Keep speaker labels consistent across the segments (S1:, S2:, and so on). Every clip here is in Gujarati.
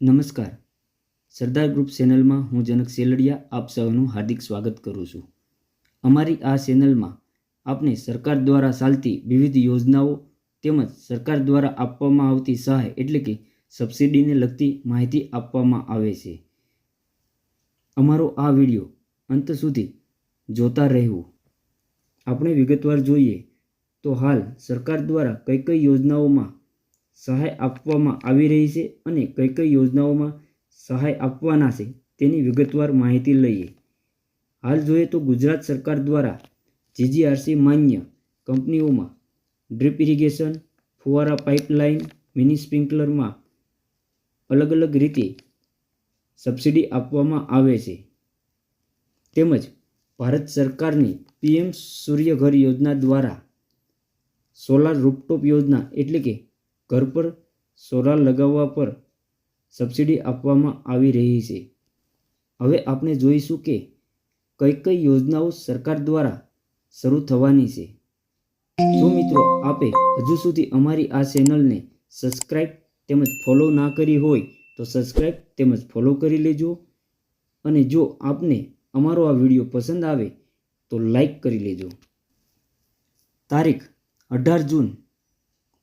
S1: નમસ્કાર. સરદાર ગ્રુપ ચેનલમાં હું જનક સેલડિયા આપ સૌનું હાર્દિક સ્વાગત કરું છું. અમારી આ ચેનલમાં આપને સરકાર દ્વારા ચાલતી વિવિધ યોજનાઓ તેમજ સરકાર દ્વારા આપવામાં આવતી સહાય એટલે કે સબસિડીને લગતી માહિતી આપવામાં આવે છે. અમારો આ વીડિયો અંત સુધી જોતા રહેવું. આપણે વિગતવાર જોઈએ તો હાલ સરકાર દ્વારા કઈ કઈ યોજનાઓમાં સહાય આપવામાં આવી રહી છે અને કઈ કઈ યોજનાઓમાં સહાય આપવાના છે તેની વિગતવાર માહિતી લઈએ. હાલ જોઈએ તો ગુજરાત સરકાર દ્વારા જીજીઆરસી માન્ય કંપનીઓમાં ડ્રીપ ઇરિગેશન, ફુવારા પાઇપલાઇન, મિની સ્પ્રિંકલરમાં અલગ અલગ રીતે સબસિડી આપવામાં આવે છે. તેમજ ભારત સરકારની પીએમ સૂર્યઘર યોજના દ્વારા સોલાર રૂપટોપ યોજના એટલે કે ઘર પર સોલાર લગાવવા પર સબસિડી આપવામાં આવી રહી છે. હવે આપણે જોઈશું કે કઈ કઈ યોજનાઓ સરકાર દ્વારા શરૂ થવાની છે. જો મિત્રો આપે હજુ સુધી અમારી આ ચેનલને સબસ્ક્રાઈબ તેમજ ફોલો ના કરી હોય તો સબસ્ક્રાઈબ તેમજ ફોલો કરી લેજો. અને જો આપને અમારો આ વીડિયો પસંદ આવે તો લાઈક કરી લેજો. તારીખ અઢાર જૂન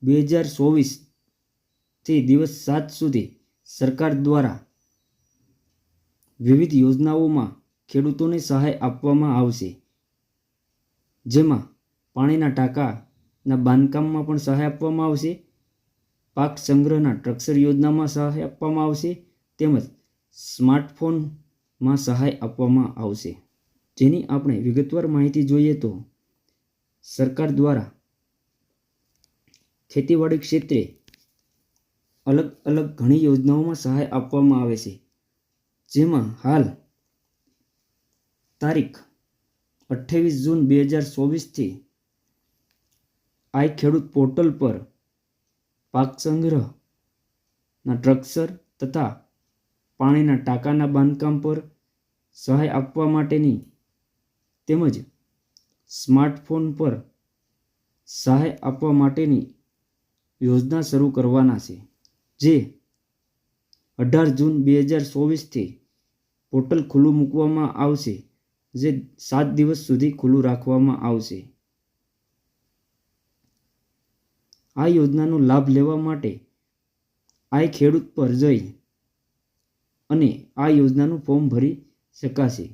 S1: બે હજાર ચોવીસથી દિવસ સાત સુધી સરકાર દ્વારા વિવિધ યોજનાઓમાં ખેડૂતોને સહાય આપવામાં આવશે. જેમાં પાણીના ટાંકાના બાંધકામમાં પણ સહાય આપવામાં આવશે. પાક સંગ્રહના ટ્રક્સર યોજનામાં સહાય આપવામાં આવશે. તેમજ સ્માર્ટફોનમાં સહાય આપવામાં આવશે. જેની આપણે વિગતવાર માહિતી જોઈએ તો સરકાર દ્વારા ખેતીવાડી ક્ષેત્રે અલગ અલગ ઘણી યોજનાઓમાં સહાય આપવામાં આવે છે. જેમાં હાલ તારીખ અઠ્ઠાવીસ જૂન બે હજાર ચોવીસથી આઈ ખેડૂત પોર્ટલ પર પાક સંગ્રહના ટ્રક્સર તથા પાણીના ટાંકાના બાંધકામ પર સહાય આપવા માટેની તેમજ સ્માર્ટફોન પર સહાય આપવા માટેની યોજના શરૂ કરવાના છે, જે અઢાર જૂન બે હજાર ચોવીસથી પોર્ટલ ખુલ્લું મૂકવામાં આવશે, જે સાત દિવસ સુધી ખુલ્લું રાખવામાં આવશે. આ યોજનાનો લાભ લેવા માટે આ ખેડૂત પર જઈ અને આ યોજનાનું ફોર્મ ભરી શકાશે.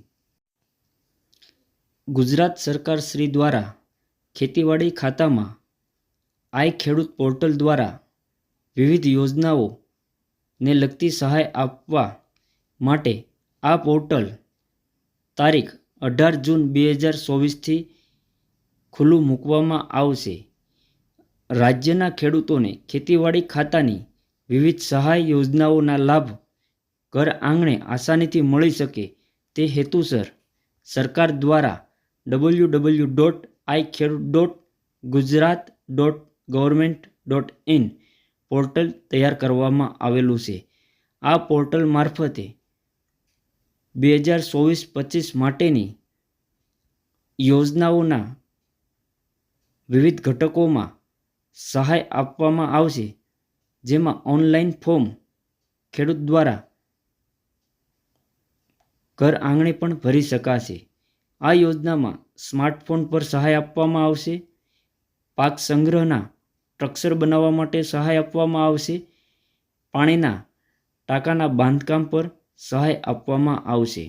S1: ગુજરાત સરકાર શ્રી દ્વારા ખેતીવાડી ખાતામાં આઈ ખેડૂત પોર્ટલ દ્વારા વિવિધ યોજનાઓને લગતી સહાય આપવા માટે આ પોર્ટલ તારીખ અઢાર જૂન બે હજાર ચોવીસથી ખુલ્લું મૂકવામાં આવશે. રાજ્યના ખેડૂતોને ખેતીવાડી ખાતાની વિવિધ સહાય યોજનાઓના લાભ ઘર આંગણે આસાનીથી મળી શકે તે હેતુસર સરકાર દ્વારા ડબલ્યુ ડબલ્યુ ડોટ આઈ ખેડૂત dot Gujarat dot government dot in portal તૈયાર કરવામાં આવેલું છે. આ પોર્ટલ મારફતે બે હજાર ચોવીસ પચીસ માટેની યોજનાઓના વિવિધ ઘટકોમાં સહાય આપવામાં આવશે, જેમાં ઓનલાઈન ફોર્મ ખેડૂત દ્વારા ઘર આંગણે પણ ભરી શકાશે. આ યોજનામાં સ્માર્ટફોન પર સહાય આપવામાં આવશે, પાક સંગ્રહના સ્ટ્રક્ચર બનાવવા માટે સહાય આપવામાં આવશે. પાણીના ટાંકાના બાંધકામ પર સહાય આપવામાં આવશે.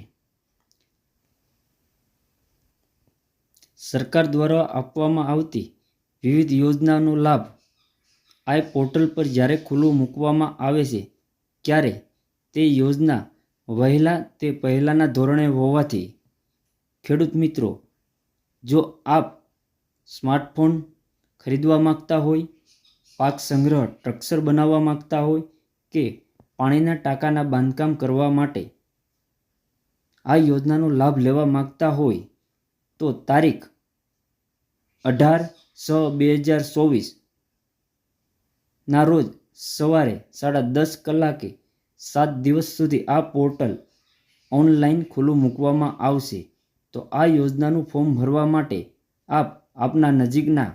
S1: સરકાર દ્વારા આપવામાં આવતી વિવિધ યોજનાનો લાભ આ પોર્ટલ પર જ્યારે ખુલ્લું મૂકવામાં આવે છે, ત્યારે તે યોજના વહેલા તે પહેલાંના ધોરણે હોવાથી ખેડૂત મિત્રો, જો આપ સ્માર્ટફોન ખરીદવા માગતા હોય પાક સંગ્રહ સ્ટ્રક્ચર બનાવવા માગતા હોય કે પાણીના ટાંકાના બાંધકામ કરવા માટે આ યોજનાનો લાભ લેવા માગતા હોય તો તારીખ અઢાર છ બે હજાર ચોવીસ ના રોજ સવારે સાડા દસ કલાકે સાત દિવસ સુધી આ પોર્ટલ ઓનલાઈન ખુલ્લું મૂકવામાં આવશે. તો આ યોજનાનું ફોર્મ ભરવા માટે આપ આપના નજીકના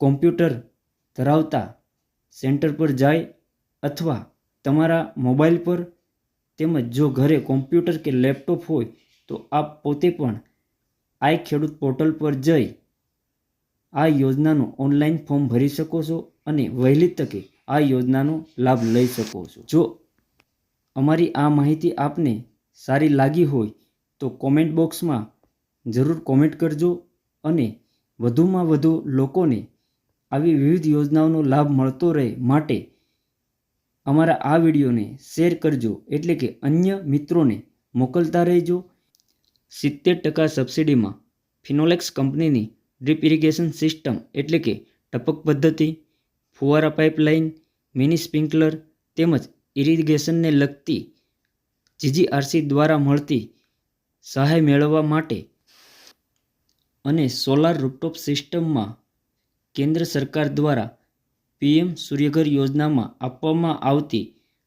S1: કોમ્પ્યુટર ધરાવતા સેન્ટર પર જાય અથવા તમારા મોબાઈલ પર તેમજ જો ઘરે કોમ્પ્યુટર કે લેપટોપ હોય તો આપ પોતે પણ આઈ ખેડૂત પોર્ટલ પર જઈ આ યોજનાનું ઓનલાઈન ફોર્મ ભરી શકો છો અને વહેલી તકે આ યોજનાનો લાભ લઈ શકો છો. જો અમારી આ માહિતી આપને સારી લાગી હોય તો કોમેન્ટ બોક્સમાં જરૂર કોમેન્ટ કરજો અને વધુમાં વધુ લોકોને આવી વિવિધ યોજનાઓનો લાભ મળતો રહે માટે અમારા આ વિડીયોને શેર કરજો. એટલે કે અન્ય મિત્રોને મોકલતા રહેજો. સિત્તેર ટકા સબસિડીમાં ફિનોલેક્સ કંપનીની ડ્રીપ ઇરિગેશન સિસ્ટમ એટલે કે ટપક પદ્ધતિ, ફુવારા પાઇપલાઇન, મિની સ્પ્રિંકલર તેમજ ઇરિગેશનને લગતી જીજીઆરસી દ્વારા મળતી સહાય મેળવવા માટે અને સોલાર રૂપટોપ સિસ્ટમમાં કેન્દ્ર સરકાર દ્વારા પીએમ સૂર્યઘર યોજનામાં આપવામાં આવતી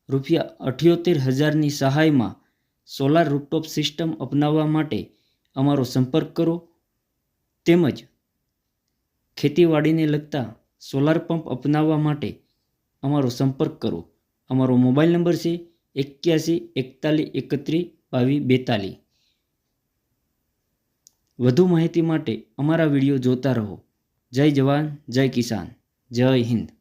S1: રૂપિયા અઠ્યોતેર હજારની સહાયમાં સોલાર રૂપટોપ સિસ્ટમ અપનાવવા માટે અમારો સંપર્ક કરો. તેમજ ખેતીવાડીને લગતા સોલાર પંપ અપનાવવા માટે અમારો સંપર્ક કરો. અમારો મોબાઈલ નંબર છે એક્યાસી એકતાલીસ એકત્રીસ બાવીસ બેતાલીસ. વધુ માહિતી માટે અમારા વીડિયો જોતા રહો. જય જવાન જય કિસાન જય હિન્દ.